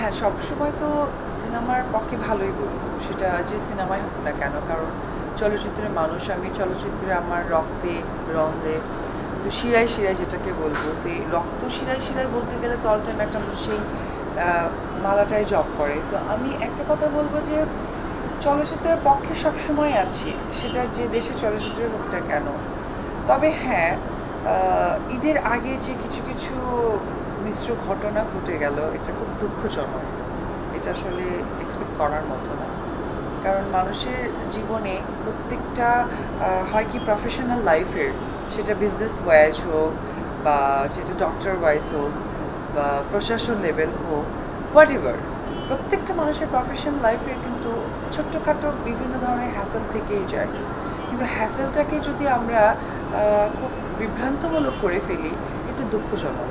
হ্যাঁ সবসময় তো সিনেমার পক্ষে ভালোই বলব। সেটা যে সিনেমাই হোক না কেন কারণ চলচ্চিত্রের মানুষ আমি চলচ্চিত্রে আমার রক্তে রন্দে তো শিরায় শিরায় যেটাকে বলব তো এই রক্ত শিরায় শিরায় বলতে গেলে তো অল টাইম একটা মানুষ সেই আহ, মালাটাই জব করে। তো আমি একটা কথা বলব যে চলচ্চিত্রের পক্ষে সবসময় আছি সেটা যে দেশে চলচ্চিত্র হোক না কেন। তবে হ্যাঁ ঈদের আগে যে কিছু কিছু মিশ্র ঘটনা ঘটে গেল, এটা খুব দুঃখজনক। এটা আসলে এক্সপেক্ট করার মতো না। কারণ মানুষের জীবনে প্রত্যেকটা হয় কি প্রফেশনাল লাইফের সেটা বিজনেস ওয়াইজ হোক বা সেটা ডক্টর ওয়াইজ হোক বা প্রশাসন লেভেল হোক হোয়াট এভার প্রত্যেকটা মানুষের প্রফেশনাল লাইফের কিন্তু ছোট্টখাটো বিভিন্ন ধরনের হ্যাসেল থেকেই যায়। কিন্তু হ্যাসেলটাকে যদি আমরা খুব বিভ্রান্তমূলক করে ফেলি, এটা দুঃখজনক।